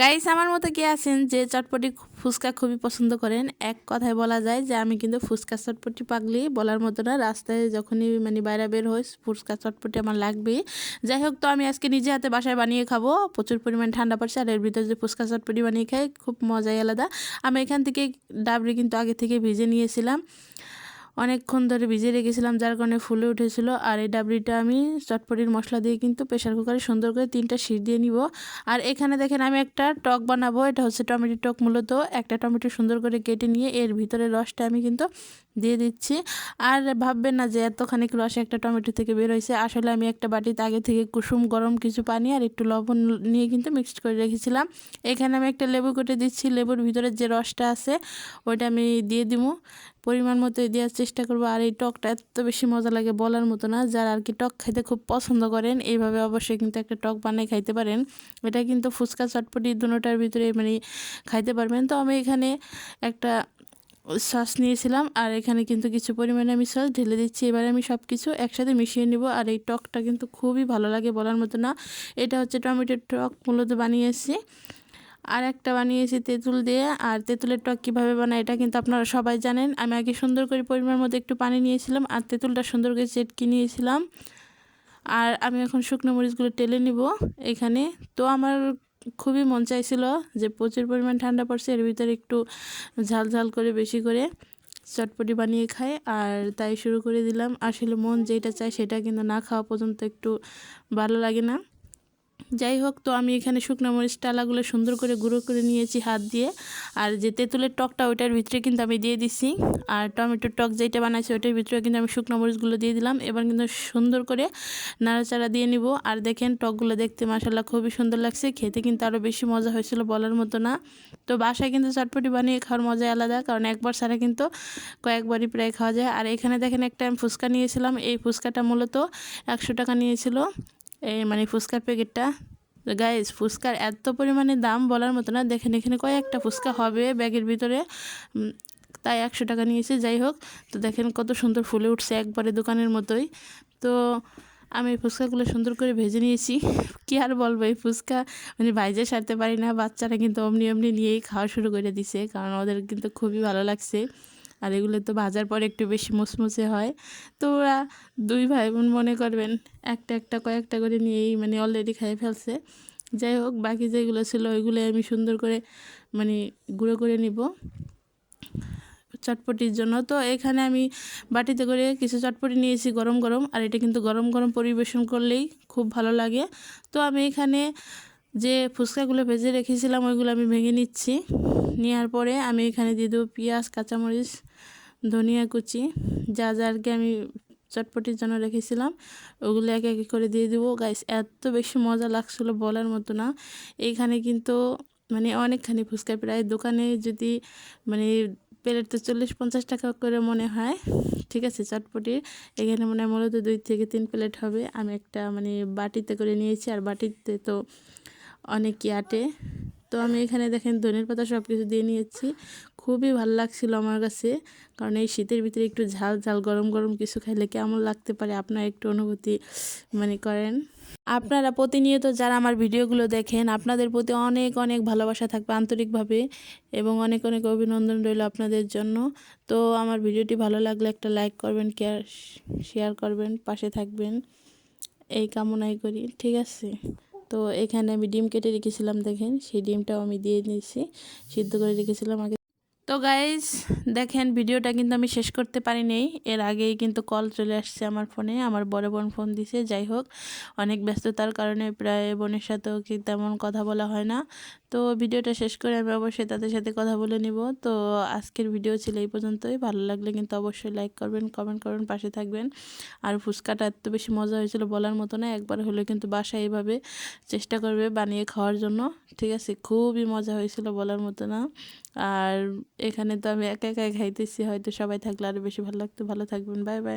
Guys আমার মতো কি আছেন যে চটপটি ফুচকা খুবই পছন্দ করেন। এক কথায় বলা যায় যে আমি কিন্তু ফুচকা চটপটি পাগলি বলার মতো না। রাস্তায় যখনই মানে বাইরে বের হই, ফুচকা চটপটি আমার লাগবেই যাই হোক, তো আমি আজকে নিজে হাতে বাসায় বানিয়ে খাব। প্রচুর পরিমাণ ঠান্ডা পড়ছে আর এর ভিতরে যে ফুচকা চটপটি বানিয়ে খাই, খুব মজাই আলাদা। আমি এখান থেকে ডাবরি কিন্তু আগে থেকে ভিজে নিয়েছিলাম। অনেকক্ষণ ধরে ভিজিয়ে রেখেছিলাম, যার কারণে ফুলে উঠেছিল। আর এই ডাবরিটা আমি চটপটির মশলা দিয়ে কিন্তু প্রেশার কুকারে সুন্দর করে তিনটা সিট দিয়ে নিব। আর এখানে দেখেন আমি একটা টক বানাবো, এটা হচ্ছে টমেটো টক মূলত। একটা টমেটো সুন্দর করে কেটে নিয়ে এর ভিতরে রসটা আমি কিন্তু দিয়ে দিচ্ছি। আর ভাববেন না যে এতখানি রস একটা টমেটো থেকে বের হয়েছে। আসলে আমি একটা বাটিতে আগে থেকে কুসুম, গরম কিছু পানি আর একটু লবণ নিয়ে কিন্তু মিক্সড করে রেখেছিলাম। এখানে আমি একটা লেবু কেটে দিচ্ছি। লেবুর ভিতরে যে রসটা আছে, ওইটা আমি দিয়ে দিব। পরিমাণ মতো দেওয়ার চেষ্টা করব। আর এই টকটা এত বেশি মজা লাগে বলার মতো না। যারা আর কি টক খাইতে খুব পছন্দ করেন, এইভাবে অবশ্যই কিন্তু একটা টক বানিয়ে খাইতে পারেন। এটা কিন্তু ফুচকা, চটপটি দুটোটার ভিতরে মানে খাইতে পারবেন। তো আমি এখানে একটা সস নিয়েছিলাম, আর এখানে কিন্তু কিছু পরিমাণে আমি সস ঢেলে দিচ্ছি। এবারে আমি সব কিছু একসাথে মিশিয়ে নিব, আর এই টকটা কিন্তু খুবই ভালো লাগে বলার মতো না। এটা হচ্ছে টমেটোর টক, মূলত বানিয়েছি। আর একটা বানিয়েছি তেঁতুল দিয়ে। আর তেঁতুলের টক কীভাবে বানায় এটা কিন্তু আপনারা সবাই জানেন। আমি আগে সুন্দর করে পরিমাণ মতো একটু পানি নিয়েছিলাম আর তেঁতুলটা সুন্দর করে চেটকি নিয়েছিলাম। আর আমি এখন শুকনো মরিচগুলো টেলে নিব এখানে। তো আমার খুবই মন চাইছিল যে প্রচুর পরিমাণ ঠান্ডা পড়ছে, এর ভিতরে একটু ঝাল ঝাল করে বেশি করে চটপটি বানিয়ে খাই। আর তাই শুরু করে দিলাম। আসলে মন যেটা চায় সেটা কিন্তু না খাওয়া পর্যন্ত একটু ভালো লাগে না। যাই হোক, তো আমি এখানে শুকনো মরিচ টালাগুলো সুন্দর করে গুঁড়ো করে নিয়েছি হাত দিয়ে। আর যে তেঁতুলের টকটা, ওইটার ভিতরে কিন্তু আমি দিয়ে দিছি। আর টমেটোর টক যেটা বানাইছি, ওইটার ভিতরে কিন্তু আমি শুকনো মরিচগুলো দিয়ে দিলাম। এবার কিন্তু সুন্দর করে নাড়াচাড়া দিয়ে নিব। আর দেখেন, টকগুলো দেখতে মাসাল্লাহ খুবই সুন্দর লাগছে। খেতে কিন্তু আরও বেশি মজা হয়েছিল বলার মতো না। তো বাসায় কিন্তু চটপটি বানিয়ে খাওয়ার মজা আলাদা, কারণ একবার ছাড়া কিন্তু কয়েকবারই প্রায় খাওয়া যায়। আর এখানে দেখেন, একটা আমি ফুচকা নিয়েছিলাম। এই ফুচকাটা মূলত একশো টাকা নিয়েছিল। এই মানে ফুচকার প্যাকেটটা। গাইজ ফুচকার এত পরিমাণে দাম বলার মতো না। দেখেন এখানে কয়েকটা ফুচকা হবে ব্যাগের ভিতরে। তাই একশো টাকা নিয়েছে, যাই হোক। তো দেখেন কত সুন্দর ফুলে উঠছে একবারে দোকানের মতোই। তো আমি ফুচকাগুলো সুন্দর করে ভেজে নিয়েছি। কি আর বলব, এই ফুচকা মানে ভাইজে সারতে পারি না। বাচ্চারা কিন্তু অমনি অমনি নিয়েই খাওয়া শুরু করে দিছে, কারণ ওদের কিন্তু খুবই ভালো লাগছে। আর এগুলো তো ভাজার পর একটু বেশি মুসমুসে হয়। তো ওরা দুই ভাই বোন মনে করবেন একটা একটা কয়েকটা করে নিয়েই মানে অলরেডি খেয়ে ফেলছে। যাই হোক, বাকি যেগুলো ছিল ওইগুলো আমি সুন্দর করে মানে গুঁড়ো করে নিব চটপটির জন্য। তো এখানে আমি বাটিতে করে কিছু চটপটি নিয়েছি গরম গরম, আর এটা কিন্তু গরম গরম পরিবেশন করলেই খুব ভালো লাগে। তো আমি এখানে যে ফুচকাগুলো ভেজে রেখেছিলাম ওইগুলো আমি ভেঙে নিচ্ছি। নেওয়ার পরে আমি এখানে দিয়ে দেবো পেঁয়াজ, কাঁচামরিচ, ধনিয়া কুচি। যা যা আর কি আমি চটপটির জন্য রেখেছিলাম, ওগুলো এক এক করে দিয়ে দেবো। গাইস এত বেশি মজা লাগছিল বলার মতো না। এইখানে কিন্তু মানে অনেকখানি ফুচকা। প্রায় দোকানে যদি মানে প্লেট তো চল্লিশ পঞ্চাশ টাকা করে মনে হয়। ঠিক আছে, চটপটির। এখানে মনে হয় মূলত দুই থেকে তিন প্লেট হবে। আমি একটা মানে বাটিতে করে নিয়েছি, আর বাটিতে তো অনেক আটে। তো আমি এখানে দেখেন ধনের পাতা সব কিছু দিয়ে নিয়েছি। খুবই ভালো লাগছিল আমার কাছে, কারণ এই শীতের ভিতরে একটু ঝাল ঝাল, গরম গরম কিছু খাইলে কেমন লাগতে পারে? আপনার একটু অনুভূতি মানে করেন। আপনারা প্রতিনিয়ত যারা আমার ভিডিওগুলো দেখেন, আপনাদের প্রতি অনেক অনেক ভালোবাসা থাকবে আন্তরিকভাবে এবং অনেক অনেক অভিনন্দন রইল আপনাদের জন্য। তো আমার ভিডিওটি ভালো লাগলে একটা লাইক করবেন, কেয়ার শেয়ার করবেন, পাশে থাকবেন। এই কামনাই করি, ঠিক আছে? তো এখানে আমি ডিম কেটে রেখেছিলাম, দেখেন। সেই ডিমটাও আমি দিয়ে নিয়েছি, সিদ্ধ করে রেখেছিলাম আগে তো গাইজ দেখেন ভিডিওটা কিন্তু আমি শেষ করতে পারিনি। এর আগেই কিন্তু কল চলে আসছে আমার ফোনে আমার বড় বোন ফোন দিছে, যাই হোক, অনেক ব্যস্ততার কারণে প্রায় বোনের সাথেও কি তেমন কথা বলা হয় না। তো ভিডিওটা শেষ করে আমি অবশ্যই তাদের সাথে কথা বলে নিব। তো আজকের ভিডিও ছিল এই পর্যন্তই। ভালো লাগলে কিন্তু অবশ্যই লাইক করবেন কমেন্ট করবেন পাশে থাকবেন। আর ফুচকাটা এত বেশি মজা হয়েছিল বলার মতো না, একবার হলে কিন্তু বাসায় এইভাবে চেষ্টা করবে বানিয়ে খাওয়ার জন্য। ঠিক আছে, খুবই মজা হয়েছিল বলার মতো না। আর এখানে তো আমি একা একাই খাইতেছি, হয়তো সবাই থাকলে আরও বেশি ভালো লাগতো। ভালো থাকবেন, বাই বাই।